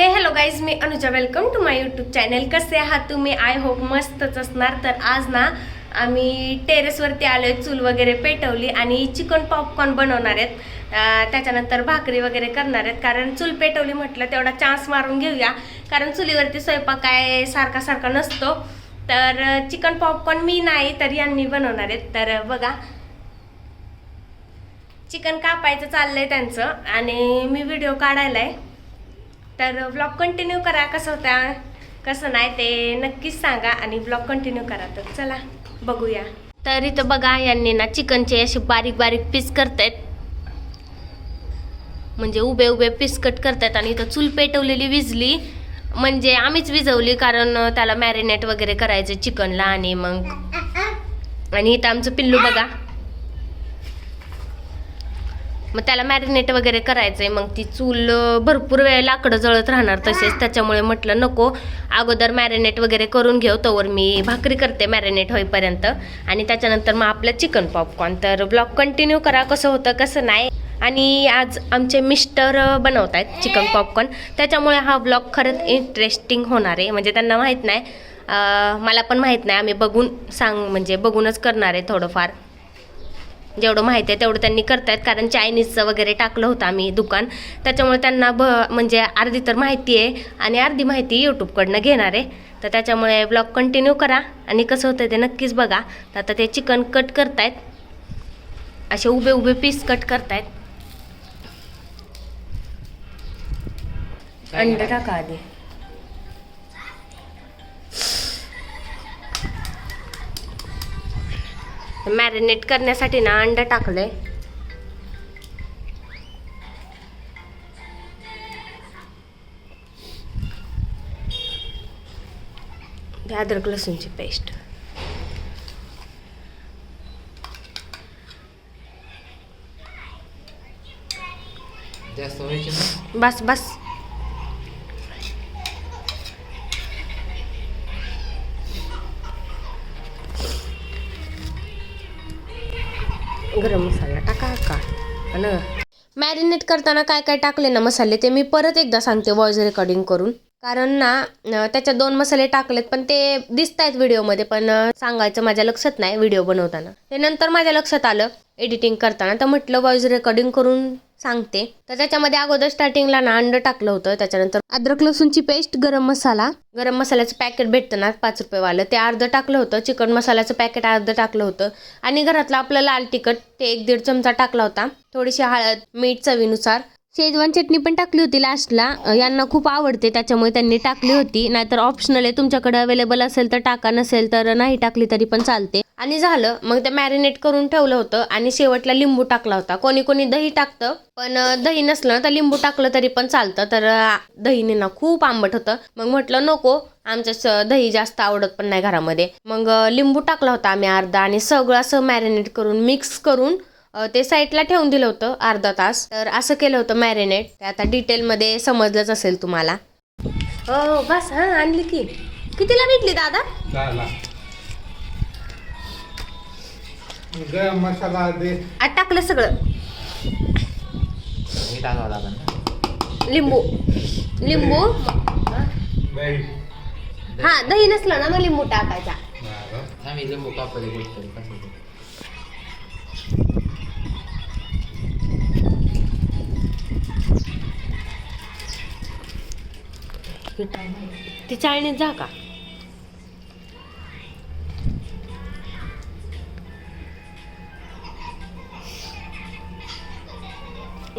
हे hello guys me Anuja. Welcome to my YouTube channel कसे आहात तुम्ही? आय होप मस्तच असणार. तर आज ना आम्ही टेरेसवरती आलोय चूल वगैरे पेटवली आणि चिकन पॉपकॉर्न बनवणार आहेत. त्याच्यानंतर भाकरी वगैरे करणार आहेत. कारण चूल पेटवली म्हटलं तेवढा चान्स मारून घेऊया. कारण चुलीवरती स्वयंपाक काय सारखा सारखा नसतो. तर चिकन पॉपकॉर्न मी नाही तर यांनी बनवणार आहेत. तर बघा. चिकन कापायचं चाललंय त्यांचं आणि मी व्हिडिओ काढायला आहे तर ब्लॉग कंटिन्यू करा. कसं होता? कसं नाही ते नक्कीच सांगा आणि ब्लॉग कंटिन्यू करा तर चला बघूया. तर इथं बघा यांनी ना चिकनचे असे बारीक बारीक पीस करतायत. म्हणजे उभे उभे पीस कट करतायत आणि इथं चूल पेटवलेली विजली. म्हणजे आम्हीच विजवली कारण त्याला मॅरिनेट वगैरे करायचं चिकनला आणि मग. आणि इथं आमचं पिल्लू बघा. मग त्याला मॅरिनेट वगैरे करायचं आहे मग ती चूल भरपूर वेळ लाकडं जळत राहणार तसेच. त्याच्यामुळे म्हटलं नको अगोदर मॅरिनेट वगैरे करून घेऊ. तोवर मी भाकरी करते मॅरिनेट होईपर्यंत. आणि त्याच्यानंतर मग आपलं चिकन पॉपकॉर्न तर ब्लॉग कंटिन्यू करा कसं होतं कसं नाही. आणि आज आमचे मिस्टर बनवत आहेत चिकन पॉपकॉर्न त्याच्यामुळे हा ब्लॉग खरंच इंटरेस्टिंग होणार आहे. म्हणजे त्यांना माहीत नाही. मला पण माहीत नाही. आम्ही बघून सांग म्हणजे बघूनच करणार आहे थोडंफार. जेवढं माहिती आहे तेवढं त्यांनी करतायत. कारण चायनीजचं वगैरे टाकलं होतं आम्ही दुकान. त्याच्यामुळे त्यांना ब म्हणजे अर्धी तर माहिती आहे आणि अर्धी माहिती यूट्यूबकडनं घेणार आहे. तर त्याच्यामुळे ब्लॉग कंटिन्यू करा आणि कसं होतं ते नक्कीच बघा. तर आता ते चिकन कट करतायत. असे उभे उभे पीस कट करतायत. अंड टाका आधी. मॅरिनेट करण्यासाठी ना अंड टाकलंय. हे अद्रक लसूणची पेस्ट. बस बस. गरम मसाला टाका का आणि मॅरिनेट करताना काय काय टाकले ना मसाले ते मी परत एकदा सांगते व्हॉइस रेकॉर्डिंग करून. कारण ना त्याच्यात दोन मसाले टाकलेत पण ते दिसत आहेत व्हिडिओमध्ये पण सांगायचं माझ्या लक्षात नाही व्हिडिओ बनवताना. ते नंतर माझ्या लक्षात आलं एडिटिंग करताना. तर म्हटलं व्हॉइस रेकॉर्डिंग करून सांगते. तर त्याच्यामध्ये अगोदर स्टार्टिंगला ना अंड टाकलं होतं. त्याच्यानंतर अद्रक लसूणची पेस्ट गरम मसाला. गरम मसाल्याचं पॅकेट भेटतं ना पाच रुपयेवालं ते अर्धं टाकलं होतं. चिकन मसाल्याचं पॅकेट अर्धं टाकलं होतं. आणि घरातलं आपलं लाल तिखट ते एक दीड चमचा टाकला होता. थोडीशी हळद मीठ चवीनुसार. शेजवान चटणी पण टाकली होती लास्टला यांना खूप आवडते त्याच्यामुळे त्यांनी टाकली होती. नाहीतर ऑप्शनल आहे तुमच्याकडे अवेलेबल असेल तर टाका नसेल तर नाही टाकली तरी पण चालते. आणि झालं मग ते मॅरिनेट करून ठेवलं होतं आणि शेवटला लिंबू टाकला होता. कोणी कोणी दही टाकतं पण दही नसलं ना तर लिंबू टाकलं तरी पण चालतं. तर दहीने ना खूप आंबट होतं. मग म्हटलं नको आमच्या स- दही जास्त आवडत पण नाही घरामध्ये. मग लिंबू टाकला होता आम्ही अर्धा आणि सगळं असं मॅरिनेट करून मिक्स करून ते साईडला ठेवून दिलं होतं अर्धा तास. तर असं केलं होतं मॅरिनेट ते आता डिटेलमध्ये समजलंच असेल तुम्हाला. हो बस हां आणली की. कितीला भेटली दादा? गरम मसाला दे. आत टाकलं सगळं. लिंबू. लिंबू? हां दही नसलं ना मग लिंबू टाकायचा. लिंबू कापले गोष्ट कसं ते. ती चाळणीत जा का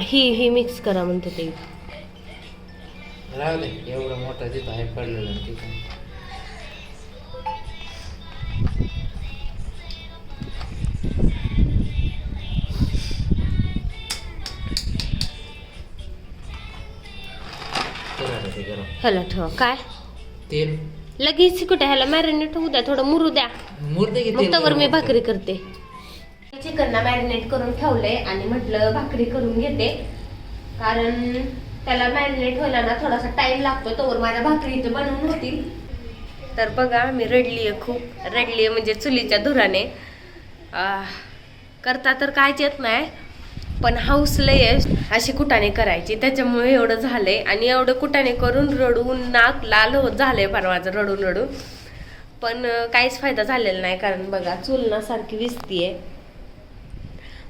ही ही मिक्स करा म्हणते ते राहू दे एवढं मोठं तिथं आहे पडलेलं ठीक आहे ह्याला ठेवा. काय? तेल. लगेच कुठे ह्याला मॅरिनेट होऊ द्या थोडं मुरू द्या. मुर्दे की मग तेल तवर मी गरम भाकरी करते. चिकनला मॅरिनेट करून ठेवलंय आणि म्हटलं भाकरी करून घेते. कारण त्याला मॅरिनेट व्हायला ना थोडासा टाइम लागतो तोवर माझ्या भाकरी इथं बनवून होतील. तर बघा मी रडली आहे खूप. रडली आहे म्हणजे चुलीच्या धुराने. आह, करता तर कायच येत नाही. पण हाऊस लय आहे अशी कुटाने करायची. त्याच्यामुळे एवढं झालंय. आणि एवढं कुटाने करून रडून नाक लाल होत झालंय फार माझं रडून रडून. पण काहीच फायदा झालेला नाही कारण बघा चूल विजतीये.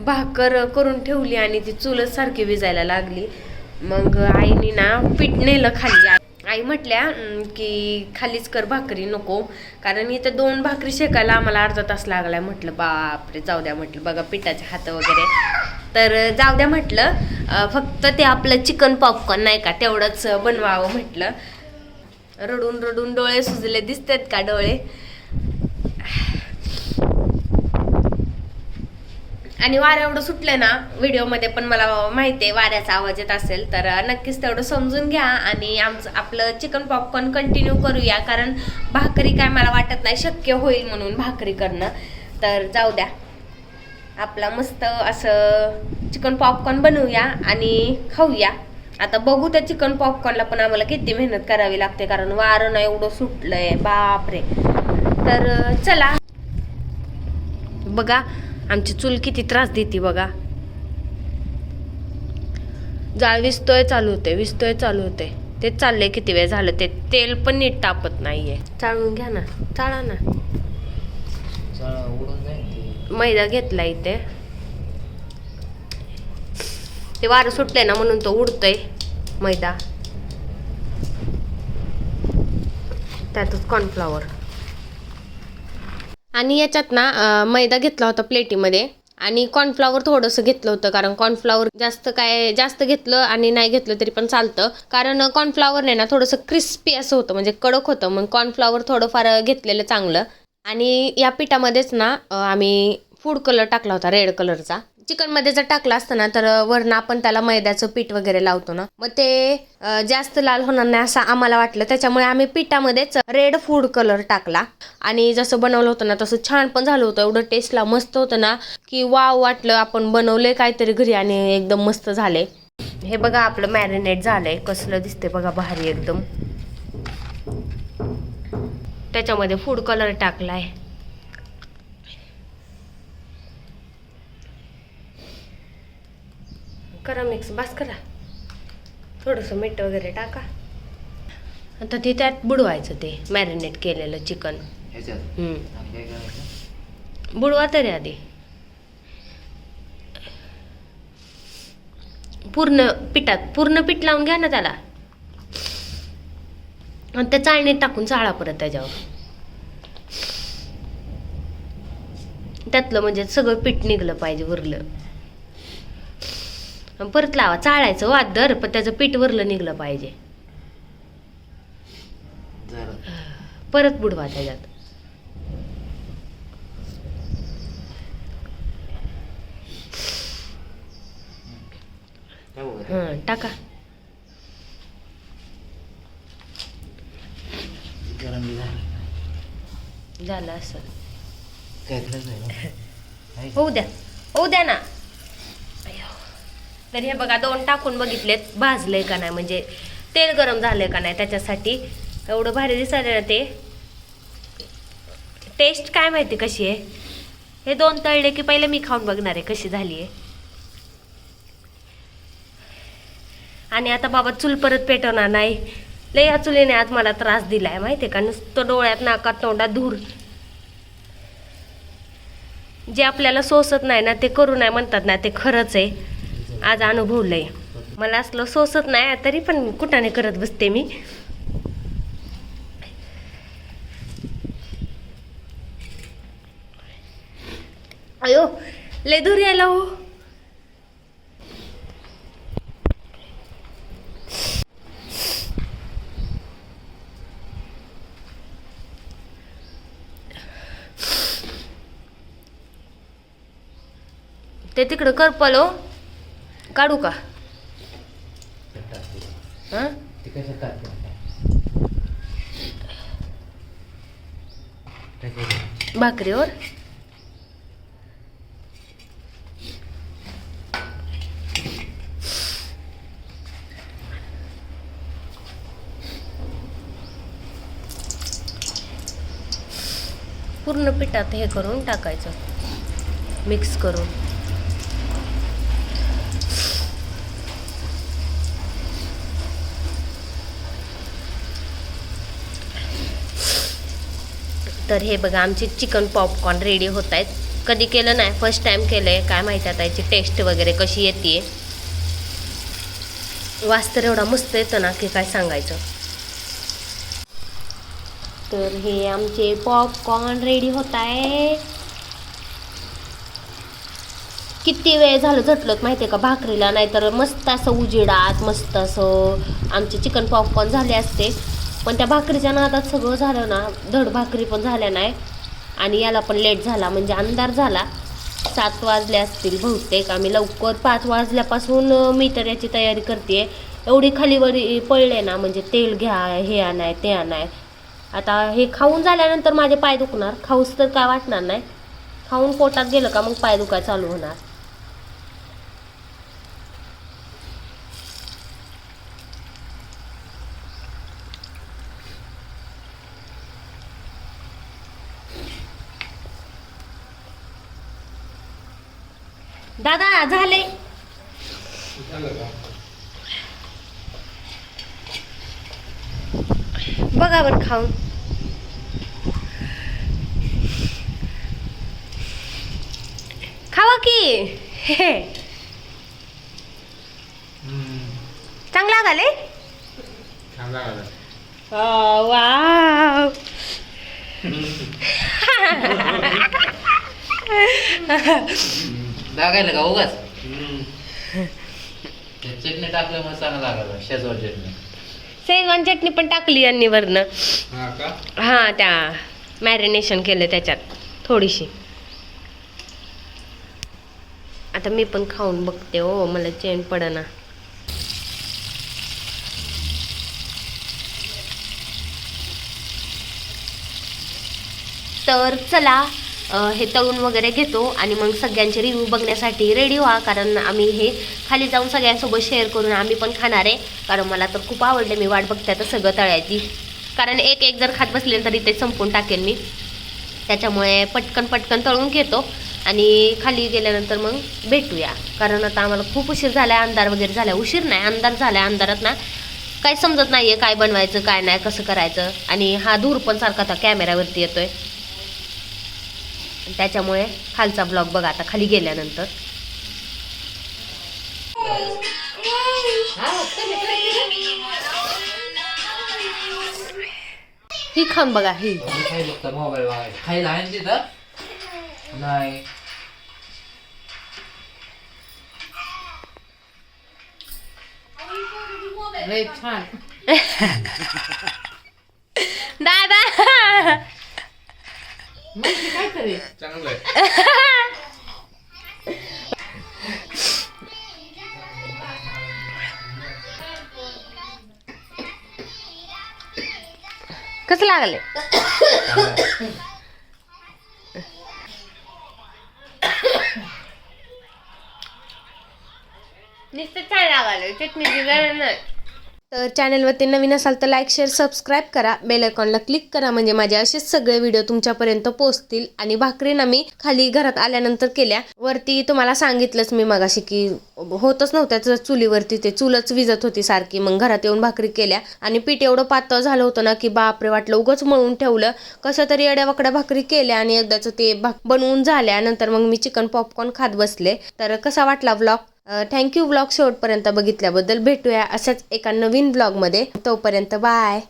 भाकर करून ठेवली आणि ती चुलच सारखी विजायला लागली. मग आईनी ना पीठ नेलं खाली. आई म्हटल्या की खालीच कर भाकरी नको. कारण इथं दोन भाकरी शेकायला आम्हाला अर्धा तास लागलाय. म्हटलं बापरे जाऊ द्या म्हटलं. बघा पिठाचे हात वगैरे. तर जाऊ द्या म्हटलं फक्त ते आपलं चिकन पॉपकॉर्न नाही का तेवढंच बनवावं म्हटलं. रडून रडून डोळे सुजले दिसतात का डोळे? आणि वारं एवढं सुटलं ना व्हिडिओमध्ये पण मला माहिती आहे वाऱ्याचा आवाज येत असेल तर नक्कीच तेवढं समजून घ्या आणि आमचं आपलं चिकन पॉपकॉर्न कंटिन्यू करूया कारण भाकरी काय मला वाटत नाही शक्य होईल म्हणून भाकरी करणं. तर जाऊ द्या. आपला मस्त असं चिकन पॉपकॉर्न बनवूया आणि खाऊया. आता बघू त्या चिकन पॉपकॉर्नला पण आम्हाला किती मेहनत करावी लागते कारण वारं नाही एवढं सुटलंय. बापरे. तर चला. बघा आमची चूल किती त्रास देते बघा. जाळ विस्तोय चालू होते विस्तोय चालू होते. तेच चाललंय किती वेळ झालं ते तेल पण नीट तापत नाहीये. चाळून घ्या ना चाळा ना. मैदा घेतला इथे. ते वारं सुटलंय ना म्हणून तो उडतोय मैदा. त्यातच कॉर्नफ्लॉवर आणि याच्यात ना मैदा घेतला होता प्लेटीमध्ये. आणि कॉर्नफ्लॉवर थोडंसं घेतलं होतं कारण कॉर्नफ्लॉवर जास्त काय जास्त घेतलं आणि नाही घेतलं तरी पण चालतं. कारण कॉर्नफ्लॉवरने ना थोडंसं क्रिस्पी असं होतं म्हणजे कडक होतं. मग कॉर्नफ्लॉवर थोडंफार घेतलेलं चांगलं. आणि या पिठामध्येच ना आम्ही फूड कलर टाकला होता रेड कलरचा चिकनमध्ये जर टाकला असतं ना तर वरनं आपण त्याला मैद्याचं पीठ वगैरे लावतो ना. मग ते जास्त लाल होणार नाही असं आम्हाला वाटलं. त्याच्यामुळे आम्ही पिठामध्येच रेड फूड कलर टाकला. आणि जसं बनवलं होतं ना तसं छान पण झालं होतं. एवढं टेस्टला मस्त होतं ना की वाव वाटलं. आपण बनवले काहीतरी घरी आणि एकदम मस्त झाले. हे बघा आपलं मॅरिनेट झालंय. कसलं दिसते बघा भारी एकदम. त्याच्यामध्ये फूड कलर टाकलाय. करा मिक्स बस करा. थोडंसं मीठ वगैरे टाका. आता ते त्यात बुडवायचं ते मॅरिनेट केलेलं चिकन बुडवा तरी आधी. पूर्ण पिठात पूर्ण पीठ लावून घ्या ना त्याला. आणि त्या चाळणीत टाकून चाळा परत त्याच्यावर. त्यातलं म्हणजे सगळं पीठ निघलं पाहिजे आणि परत लावा चाळायचं वादर पण त्याचं पीठ वरलं निघलं पाहिजे. परत बुडवा त्याच्यात. हं टाका. गरम बी झालं झालं असं. होऊ द्या. होऊ द्या ना. तर हे बघा दोन टाकून बघितलेत. भाजले का नाही? म्हणजे तेल गरम झालंय का नाही त्याच्यासाठी? एवढं भारी दिसायला ना ते. टेस्ट काय माहिती कशी आहे? हे दोन तळले की पहिले मी खाऊन बघणार आहे कशी झाली आहे. आणि आता बाबा चूल परत पेटवणार नाही. लय या चुलीने आज मला त्रास दिलाय माहिती आहे का? नुसतं डोळ्यात नाकात तोंडात धूर. जे आपल्याला सोसत नाही ना ते करू नाही म्हणतात ना ते खरंच आहे. आज अनुभवलंय. मला असलं सोसत नाही तरी पण कुठाने करत बसते मी? अयो लय दूर यायला हो. ते तिकडं करपल काढू का? हां? भाकरीवर? पूर्ण पिठात हे करून टाकायचं. मिक्स करून. तर हे बघा आमचे चिकन पॉपकॉर्न रेडी होत आहेत कधी केलं नाही फर्स्ट टाइम केलं आहे काय माहिती आता याची टेस्ट वगैरे कशी येते वास तर एवढा मस्त येतो ना की काय सांगायचं. तर हे आमचे पॉपकॉर्न रेडी होत आहे किती वेळ झालं झटलोत माहिती आहे का? भाकरीला नाहीतर मस्त असं उजिडात मस्त असं आमचे चिकन पॉपकॉर्न झाले असते. पण त्या भाकरीच्या नादात सगळं झालं ना धड भाकरी पण झाल्या नाही. आणि याला पण लेट झाला म्हणजे अंधार झाला. सात वाजले असतील बहुतेक. आम्ही लवकर पाच वाजल्यापासून मी तर याची तयारी करते. एवढी खालीवरी पडले ना म्हणजे तेल घ्या हे आणाय ते आणाय. आता हे खाऊन झाल्यानंतर माझे पाय दुखणार. खाऊस तर काय वाटणार नाही? खाऊन पोटात गेलं का मग पाय दुखाय चालू होणार. दादा झाले. बघा बरं खाऊन. खावा की. चांगला घाले वा लागायला का उगाच? चटणी टाकल्यामुळे चांगलं लागलं शेजवान चटणी. शेजवान चटणी पण टाकली यांनी वरनं. हा का? हां त्या मॅरिनेशन केलं त्याच्यात थोडीशी. आता मी पण खाऊन बघते हो मला चेन पडना. तर चला हे तळून वगैरे घेतो आणि मग सगळ्यांचे रिव्ह्यू बघण्यासाठी रेडी व्हा कारण आम्ही हे खाली जाऊन सगळ्यांसोबत शेअर करून आम्ही पण खाणार आहे. कारण मला तर खूप आवडले मी वाट बघते आता सगळं तळायची. कारण एक एक जर खात बसले तर इथे संपून टाकेल मी. त्याच्यामुळे पटकन पटकन तळून घेतो आणि खाली गेल्यानंतर मग भेटूया. कारण आता आम्हाला खूप उशीर झाला आहे अंधार वगैरे झाला उशीर नाही अंधार झाला आहे अंधारात ना काय समजत नाही आहे काय बनवायचं काय नाही कसं करायचं. आणि हा धूर पण सारखा आता कॅमेऱ्यावरती येतोय. त्याच्यामुळे खालचा ब्लॉग बघा आता खाली गेल्यानंतर. ही खाऊन बघा ही. मोबाईल खायला आहे तिथं नाही छान दादा! काय चांगलं कसं लागले? नुसतं छान लागले चटणीची गरज नाही. तर चॅनलवरती नवीन असाल तर लाईक शेअर सबस्क्राईब करा. बेल आयकॉनला क्लिक करा म्हणजे माझे असेच सगळे व्हिडिओ तुमच्यापर्यंत पोहोचतील. आणि भाकरीना मी खाली घरात आल्यानंतर केल्या. वरती तुम्हाला सांगितलंच मी मगाशी की होतच नव्हत्या चुलीवरती. ते चुलच विजत होती सारखी. मग घरात येऊन भाकरी केल्या. आणि पीठ एवढं पातळ झालं होतं ना की बापरे वाटलं उगच मळून ठेवलं. कसं तरी एड्या वाकड्या भाकरी केल्या आणि एकदाच ते भाक बनवून झाल्या. नंतर मग मी चिकन पॉपकॉर्न खात बसले. तर कसा वाटला व्लॉग थँक्यू ब्लॉग शेवटपर्यंत बघितल्याबद्दल भेटूया अशाच एका नवीन ब्लॉगमध्ये तोपर्यंत बाय